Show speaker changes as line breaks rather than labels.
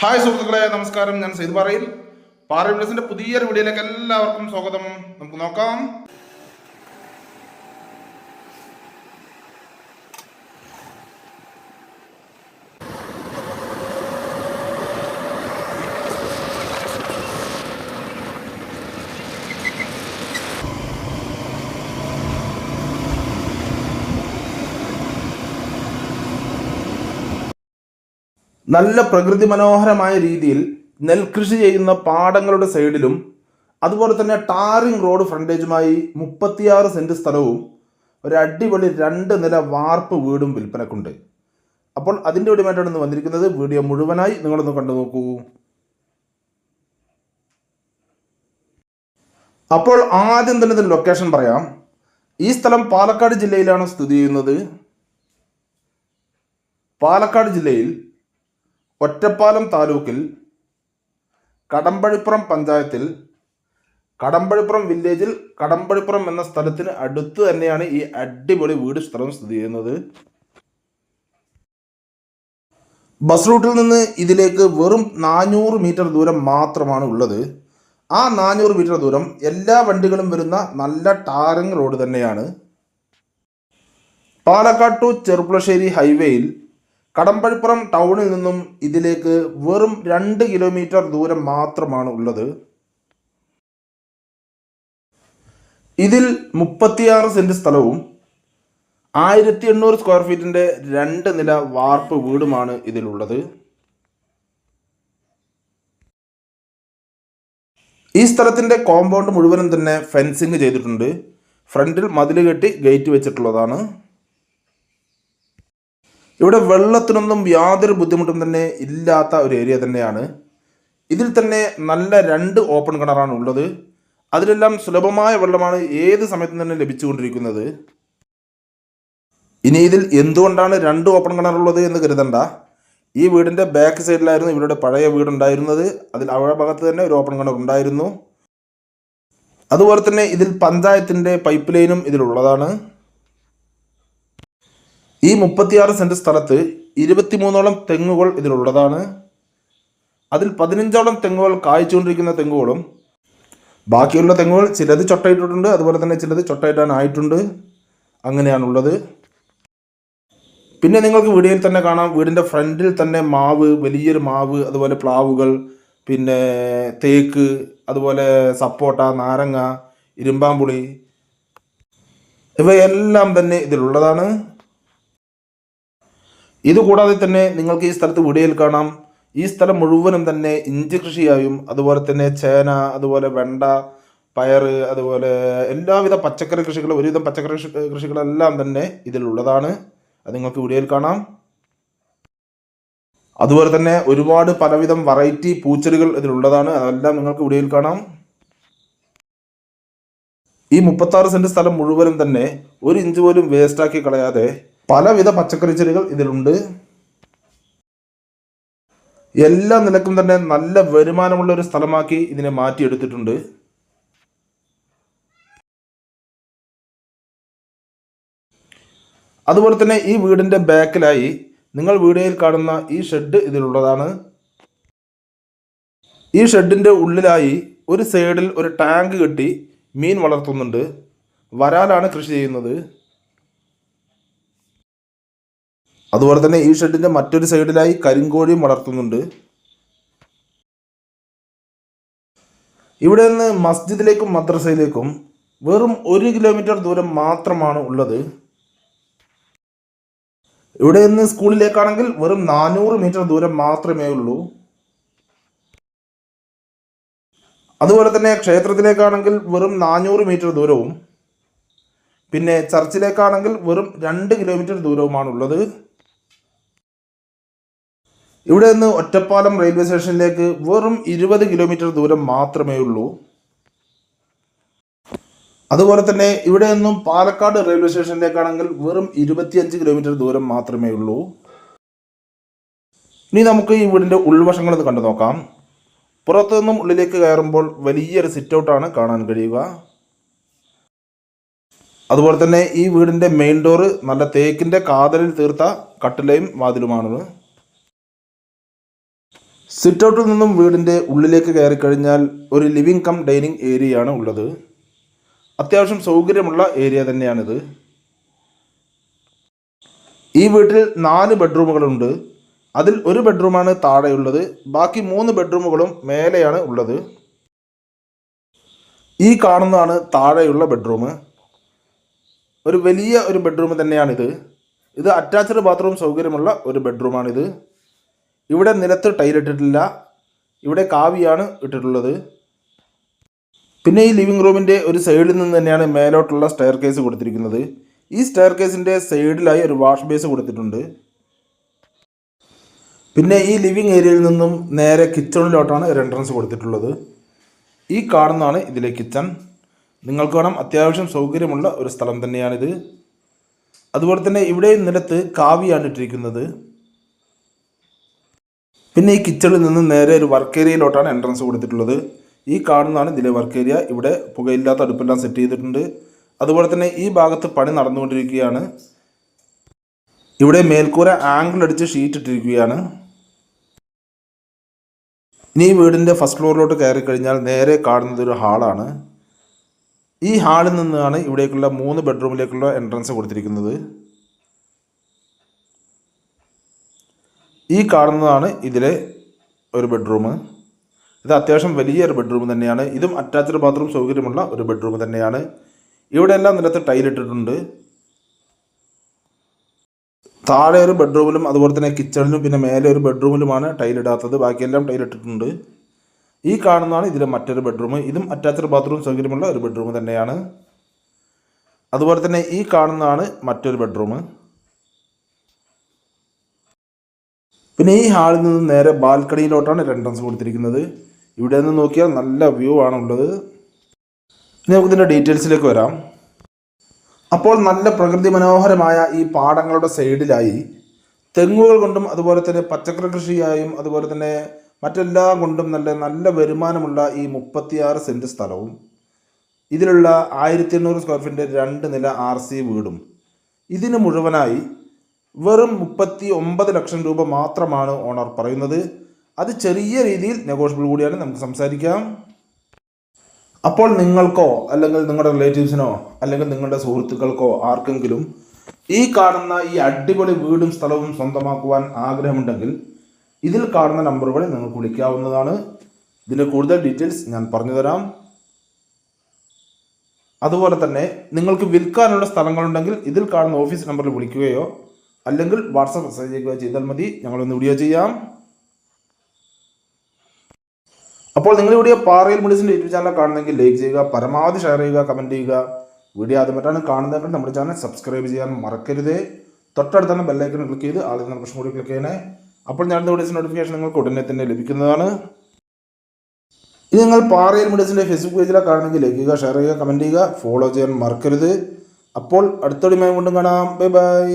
Hi സുഹൃത്തുക്കളെ നമസ്കാരം. ഞാൻ സെയ്ത് പാറയിൽ. പാറ പുതിയൊരു വീഡിയോയിലേക്ക് എല്ലാവർക്കും സ്വാഗതം. നമുക്ക് നോക്കാം. നല്ല പ്രകൃതി മനോഹരമായ രീതിയിൽ നെൽകൃഷി ചെയ്യുന്ന പാടങ്ങളുടെ സൈഡിലും അതുപോലെ തന്നെ ടാറിംഗ് റോഡ് ഫ്രണ്ടേജുമായി മുപ്പത്തിയാറ് സെന്റ് സ്ഥലവും ഒരു അടിപൊളി രണ്ട് നില വാർപ്പ് വീടും വിൽപ്പനക്കുണ്ട്. അപ്പോൾ അതിന്റെ ഉടമയായിട്ടാണ് ഇന്ന് വന്നിരിക്കുന്നത്. വീഡിയോ മുഴുവനായി നിങ്ങളൊന്ന് കണ്ടു നോക്കൂ. അപ്പോൾ ആദ്യം തന്നെ ഇതിന്റെ ലൊക്കേഷൻ പറയാം. ഈ സ്ഥലം പാലക്കാട് ജില്ലയിലാണ് സ്ഥിതി ചെയ്യുന്നത്. പാലക്കാട് ജില്ലയിൽ ഒറ്റപ്പാലം താലൂക്കിൽ കടമ്പഴിപ്പുറം പഞ്ചായത്തിൽ കടമ്പഴിപ്പുറം വില്ലേജിൽ കടമ്പഴിപ്പുറം എന്ന സ്ഥലത്തിന് അടുത്ത് തന്നെയാണ് ഈ അടിപൊളി വീട് സ്ഥലം സ്ഥിതി ചെയ്യുന്നത്. ബസ് റൂട്ടിൽ നിന്ന് ഇതിലേക്ക് വെറും നാനൂറ് മീറ്റർ ദൂരം മാത്രമാണ് ഉള്ളത്. ആ നാനൂറ് മീറ്റർ ദൂരം എല്ലാ വണ്ടികളും വരുന്ന നല്ല ടാറിംഗ് റോഡ് തന്നെയാണ്. പാലക്കാട് ടു ചെറുപ്പുളശ്ശേരി ഹൈവേയിൽ കടമ്പഴിപ്പുറം ടൗണിൽ നിന്നും ഇതിലേക്ക് വെറും രണ്ട് കിലോമീറ്റർ ദൂരം മാത്രമാണ് ഉള്ളത്. ഇതിൽ മുപ്പത്തിയാറ് സെന്റ് സ്ഥലവും ആയിരത്തി എണ്ണൂറ് സ്ക്വയർ ഫീറ്റിന്റെ രണ്ട് നില വാർപ്പ് വീടുമാണ് ഇതിലുള്ളത്. ഈ സ്ഥലത്തിന്റെ കോമ്പൗണ്ട് മുഴുവനും തന്നെ ഫെൻസിങ് ചെയ്തിട്ടുണ്ട്. ഫ്രണ്ടിൽ മതിൽ കെട്ടി ഗേറ്റ് വെച്ചിട്ടുള്ളതാണ്. ഇവിടെ വെള്ളത്തിനൊന്നും യാതൊരു ബുദ്ധിമുട്ടും തന്നെ ഇല്ലാത്ത ഒരു ഏരിയ തന്നെയാണ്. ഇതിൽ തന്നെ നല്ല രണ്ട് ഓപ്പൺ കിണറാണ് ഉള്ളത്. അതിലെല്ലാം സുലഭമായ വെള്ളമാണ് ഏത് സമയത്തും തന്നെ ലഭിച്ചുകൊണ്ടിരിക്കുന്നത്. ഇനി ഇതിൽ എന്തുകൊണ്ടാണ് രണ്ട് ഓപ്പൺ കിണറുള്ളത് എന്ന് കരുതണ്ട. ഈ വീടിന്റെ ബാക്ക് സൈഡിലായിരുന്നു ഇവരുടെ പഴയ വീടുണ്ടായിരുന്നത്. അതിൽ അവരുടെ ഭാഗത്ത് തന്നെ ഒരു ഓപ്പൺ കിണർ ഉണ്ടായിരുന്നു. അതുപോലെ തന്നെ ഇതിൽ പഞ്ചായത്തിന്റെ പൈപ്പ് ലൈനും ഇതിലുള്ളതാണ്. ഈ മുപ്പത്തിയാറ് സെന്റ് സ്ഥലത്ത് ഇരുപത്തിമൂന്നോളം തെങ്ങുകൾ ഇതിലുള്ളതാണ്. അതിൽ പതിനഞ്ചോളം തെങ്ങുകൾ കായ്ച്ചുകൊണ്ടിരിക്കുന്ന തെങ്ങുകളും ബാക്കിയുള്ള തെങ്ങുകൾ ചിലത് ചൊട്ടയിട്ടിട്ടുണ്ട് അതുപോലെ തന്നെ ചിലത് ചൊട്ടയിട്ടാനായിട്ടുണ്ട് അങ്ങനെയാണുള്ളത്. പിന്നെ നിങ്ങൾക്ക് വീടിയിൽ തന്നെ കാണാം വീടിന്റെ ഫ്രണ്ടിൽ തന്നെ മാവ് വലിയൊരു മാവ് അതുപോലെ പ്ലാവുകൾ പിന്നെ തേക്ക് അതുപോലെ സപ്പോട്ട നാരങ്ങ ഇരുമ്പാമ്പുളി ഇവയെല്ലാം തന്നെ ഇതിലുള്ളതാണ്. ഇതുകൂടാതെ തന്നെ നിങ്ങൾക്ക് ഈ സ്ഥലത്ത് വീഡിയോയിൽ കാണാം. ഈ സ്ഥലം മുഴുവനും തന്നെ ഇഞ്ചി കൃഷിയായും അതുപോലെ തന്നെ ചേന അതുപോലെ വെണ്ട പയർ അതുപോലെ എല്ലാവിധ പച്ചക്കറി കൃഷികളും ഒരുവിധം പച്ചക്കറി കൃഷി കൃഷികളെല്ലാം തന്നെ ഇതിലുള്ളതാണ്. അത് നിങ്ങൾക്ക് വീഡിയോയിൽ കാണാം. അതുപോലെ തന്നെ ഒരുപാട് പലവിധം വെറൈറ്റി പൂച്ചെടികൾ ഇതിലുള്ളതാണ്. അതെല്ലാം നിങ്ങൾക്ക് വീഡിയോയിൽ കാണാം. ഈ മുപ്പത്താറ് സെന്റ് സ്ഥലം മുഴുവനും തന്നെ ഒരു ഇഞ്ച് പോലും വേസ്റ്റാക്കി കളയാതെ പലവിധ പച്ചക്കറി ചെടികൾ ഇതിലുണ്ട്. എല്ലാ നിലക്കും തന്നെ നല്ല വരുമാനമുള്ള ഒരു സ്ഥലമാക്കി ഇതിനെ മാറ്റിയെടുത്തിട്ടുണ്ട്. അതുപോലെ തന്നെ ഈ വീടിന്റെ ബാക്കിലായി നിങ്ങൾ വീഡിയോയിൽ കാണുന്ന ഈ ഷെഡ് ഇതിലുള്ളതാണ്. ഈ ഷെഡിന്റെ ഉള്ളിലായി ഒരു സൈഡിൽ ഒരു ടാങ്ക് കെട്ടി മീൻ വളർത്തുന്നുണ്ട്. വരാലാണ് കൃഷി ചെയ്യുന്നത്. അതുപോലെ തന്നെ ഈ ഷെഡിന്റെ മറ്റൊരു സൈഡിലായി കരിങ്കോഴിയും വളർത്തുന്നുണ്ട്. ഇവിടെ നിന്ന് മസ്ജിദിലേക്കും മദ്രസയിലേക്കും വെറും ഒരു കിലോമീറ്റർ ദൂരം മാത്രമാണ് ഉള്ളത്. ഇവിടെ നിന്ന് സ്കൂളിലേക്കാണെങ്കിൽ വെറും നാനൂറ് മീറ്റർ ദൂരം മാത്രമേ ഉള്ളൂ. അതുപോലെ തന്നെ ക്ഷേത്രത്തിലേക്കാണെങ്കിൽ വെറും നാനൂറ് മീറ്റർ ദൂരവും പിന്നെ ചർച്ചിലേക്കാണെങ്കിൽ വെറും രണ്ട് കിലോമീറ്റർ ദൂരവുമാണുള്ളത്. ഇവിടെ നിന്ന് ഒറ്റപ്പാലം റെയിൽവേ സ്റ്റേഷനിലേക്ക് വെറും ഇരുപത് കിലോമീറ്റർ ദൂരം മാത്രമേ ഉള്ളൂ അതുപോലെ തന്നെ ഇവിടെ നിന്നും പാലക്കാട് റെയിൽവേ സ്റ്റേഷനിലേക്കാണെങ്കിൽ വെറും ഇരുപത്തിയഞ്ച് കിലോമീറ്റർ ദൂരം മാത്രമേ ഉള്ളൂ ഇനി നമുക്ക് ഈ വീടിന്റെ ഉൾവശങ്ങളൊന്ന് കണ്ടു നോക്കാം. പുറത്തു നിന്നും ഉള്ളിലേക്ക് കയറുമ്പോൾ വലിയൊരു സിറ്റ് ഔട്ടാണ് കാണാൻ കഴിയുക. അതുപോലെ തന്നെ ഈ വീടിന്റെ മെയിൻ ഡോറ് നല്ല തേക്കിന്റെ കാതലിൽ തീർത്ത കട്ടിലയും വാതിലുമാണ്. സിറ്റ് ഔട്ടിൽ നിന്നും വീടിന്റെ ഉള്ളിലേക്ക് കയറി കഴിഞ്ഞാൽ ഒരു ലിവിംഗ് കം ഡൈനിങ് ഏരിയയാണ് ഉള്ളത്. അത്യാവശ്യം സൗകര്യമുള്ള ഏരിയ തന്നെയാണിത്. ഈ വീട്ടിൽ നാല് ബെഡ്റൂമുകളുണ്ട് അതിൽ ഒരു ബെഡ്റൂമാണ് താഴെയുള്ളത്. ബാക്കി മൂന്ന് ബെഡ്റൂമുകളും മേലെയാണ് ഉള്ളത്. ഈ കാണുന്നതാണ് താഴെയുള്ള ബെഡ്റൂം ഒരു വലിയ ഒരു ബെഡ്റൂം തന്നെയാണിത്. ഇത് അറ്റാച്ച്ഡ് ബാത്റൂം സൗകര്യമുള്ള ഒരു ബെഡ്റൂമാണിത് ഇവിടെ നിലത്ത് ടൈലിട്ടിട്ടില്ല ഇവിടെ കാവിയാണ് ഇട്ടിട്ടുള്ളത്. പിന്നെ ഈ ലിവിംഗ് റൂമിന്റെ ഒരു സൈഡിൽ നിന്ന് തന്നെയാണ് മേലോട്ടുള്ള സ്റ്റെയർ കേസ് കൊടുത്തിരിക്കുന്നത്. ഈ സ്റ്റെയർ കേസിന്റെ സൈഡിലായി ഒരു വാഷ് ബേസ് കൊടുത്തിട്ടുണ്ട്. പിന്നെ ഈ ലിവിംഗ് ഏരിയയിൽ നിന്നും നേരെ കിച്ചണിലോട്ടാണ് ഒരു എൻട്രൻസ് കൊടുത്തിട്ടുള്ളത്. ഈ കാണുന്നതാണ് ഇതിലെ കിച്ചൺ നിങ്ങൾക്ക് വേണം അത്യാവശ്യം സൗകര്യമുള്ള ഒരു സ്ഥലം തന്നെയാണിത്. അതുപോലെ തന്നെ ഇവിടെ നിലത്ത് കാവിയാണ് ഇട്ടിരിക്കുന്നത്. പിന്നെ ഈ കിച്ചണിൽ നിന്ന് നേരെ ഒരു വർക്ക് ഏരിയയിലോട്ടാണ് എൻട്രൻസ് കൊടുത്തിട്ടുള്ളത്. ഈ കാണുന്നതാണ് ഇതിലെ വർക്ക് ഏരിയ ഇവിടെ പുകയില്ലാത്ത അടുപ്പെല്ലാം സെറ്റ് ചെയ്തിട്ടുണ്ട്. അതുപോലെ തന്നെ ഈ ഭാഗത്ത് പണി നടന്നുകൊണ്ടിരിക്കുകയാണ്. ഇവിടെ മേൽക്കൂര ആംഗിൾ അടിച്ച് ഷീറ്റ് ഇട്ടിരിക്കുകയാണ്. ഇനി വീടിന്റെ ഫസ്റ്റ് ഫ്ലോറിലോട്ട് കയറി കഴിഞ്ഞാൽ നേരെ കാണുന്നത് ഒരു ഹാളാണ് ഈ ഹാളിൽ നിന്നാണ് ഇവിടേക്കുള്ള മൂന്ന് ബെഡ്റൂമിലേക്കുള്ള എൻട്രൻസ് കൊടുത്തിരിക്കുന്നത്. ഈ കാണുന്നതാണ് ഇതിലെ ഒരു ബെഡ്റൂം ഇത് അത്യാവശ്യം വലിയൊരു ബെഡ്റൂം തന്നെയാണ്. ഇതും അറ്റാച്ച്ഡ് ബാത്റൂം സൗകര്യമുള്ള ഒരു ബെഡ്റൂം തന്നെയാണ്. ഇവിടെ എല്ലാം നിലത്ത് ടൈലിട്ടിട്ടുണ്ട് താഴെ ഒരു ബെഡ്റൂമിലും അതുപോലെ തന്നെ കിച്ചണിലും പിന്നെ മേലെ ഒരു ബെഡ്റൂമിലുമാണ് ടൈലിടാത്തത് ബാക്കിയെല്ലാം ടൈലിട്ടിട്ടുണ്ട് ഈ കാണുന്നതാണ് ഇതിലെ മറ്റൊരു ബെഡ്റൂം ഇതും അറ്റാച്ച്ഡ് ബാത്റൂം സൗകര്യമുള്ള ഒരു ബെഡ്റൂം തന്നെയാണ്. അതുപോലെ തന്നെ ഈ കാണുന്നതാണ് മറ്റൊരു ബെഡ്റൂം പിന്നെ ഈ ഹാളിൽ നിന്ന് നേരെ ബാൽക്കണിയിലോട്ടാണ് എൻട്രൻസ് കൊടുത്തിരിക്കുന്നത്. ഇവിടെ നിന്ന് നോക്കിയാൽ നല്ല വ്യൂ ആണുള്ളത് ഇനി നമുക്കിതിന്റെ ഡീറ്റെയിൽസിലേക്ക് വരാം. അപ്പോൾ നല്ല പ്രകൃതി മനോഹരമായ ഈ പാടങ്ങളുടെ സൈഡിലായി തെങ്ങുകൾ കൊണ്ടും അതുപോലെ തന്നെ പച്ചക്കറി കൃഷിയായും അതുപോലെ തന്നെ മറ്റെല്ലാം കൊണ്ടും നല്ല നല്ല വരുമാനമുള്ള ഈ മുപ്പത്തിയാറ് സെന്റ് സ്ഥലവും. ഇതിലുള്ള ആയിരത്തി എണ്ണൂറ് സ്ക്വയർ ഫീറ്റിന്റെ രണ്ട് നില ആർ സി വീടും. ഇതിന് മുഴുവനായി വെറും മുപ്പത്തി ഒമ്പത് ലക്ഷം രൂപ മാത്രമാണ് ഓണർ പറയുന്നത്. അത് ചെറിയ രീതിയിൽ നെഗോഷ്യബിൾ കൂടിയാണ്. നമുക്ക് സംസാരിക്കാം. അപ്പോൾ നിങ്ങൾക്കോ അല്ലെങ്കിൽ നിങ്ങളുടെ റിലേറ്റീവ്സിനോ അല്ലെങ്കിൽ നിങ്ങളുടെ സുഹൃത്തുക്കൾക്കോ ആർക്കെങ്കിലും ഈ കാണുന്ന ഈ അടിപൊളി വീടും സ്ഥലവും സ്വന്തമാക്കുവാൻ ആഗ്രഹമുണ്ടെങ്കിൽ ഇതിൽ കാണുന്ന നമ്പറുകളിൽ നിങ്ങൾക്ക് വിളിക്കാവുന്നതാണ്. ഇതിന്റെ കൂടുതൽ ഡീറ്റെയിൽസ് ഞാൻ പറഞ്ഞുതരാം അതുപോലെ തന്നെ നിങ്ങൾക്ക് വിൽക്കാനുള്ള സ്ഥലങ്ങളുണ്ടെങ്കിൽ ഇതിൽ കാണുന്ന ഓഫീസ് നമ്പറിൽ വിളിക്കുകയോ അല്ലെങ്കിൽ വാട്സപ്പ് മെസ്സേജ് ചെയ്യുകയോ ചെയ്താൽ മതി. ഞങ്ങളൊന്ന് വീഡിയോ ചെയ്യാം. അപ്പോൾ നിങ്ങൾ വീഡിയോ പാറയിൽ മുടിസിന്റെ യൂട്യൂബ് ചാനൽ കാണുന്നെങ്കിൽ ലൈക്ക് ചെയ്യുക പരമാവധി ഷെയർ ചെയ്യുക കമന്റ് ചെയ്യുക. വീഡിയോ ആദ്യമായിട്ടാണ് കാണുന്നതെങ്കിൽ നമ്മുടെ ചാനൽ സബ്സ്ക്രൈബ് ചെയ്യാൻ മറക്കരുത്. തൊട്ടടുത്ത് തന്നെ ബെല്ലൈക്കൺ ക്ലിക്ക് ചെയ്ത് ആദ്യം തന്നെ കൂടി ക്ലിക്ക് ചെയ്യണേ. അപ്പോൾ ഞാൻ വീഡിയോസ് നോട്ടിഫിക്കേഷൻ നിങ്ങൾക്ക് ഉടനെ തന്നെ ലഭിക്കുന്നതാണ്. ഇനി നിങ്ങൾ പാറയിൽ മുടിസിന്റെ ഫേസ്ബുക്ക് പേജിലാണ് കാണുന്നെങ്കിൽ ലൈക്ക് ചെയ്യുക ഷെയർ ചെയ്യുക കമന്റ് ചെയ്യുക ഫോളോ ചെയ്യാൻ മറക്കരുത്. അപ്പോൾ അടുത്തൊടിമയം കൊണ്ടും കാണാം. Bye bye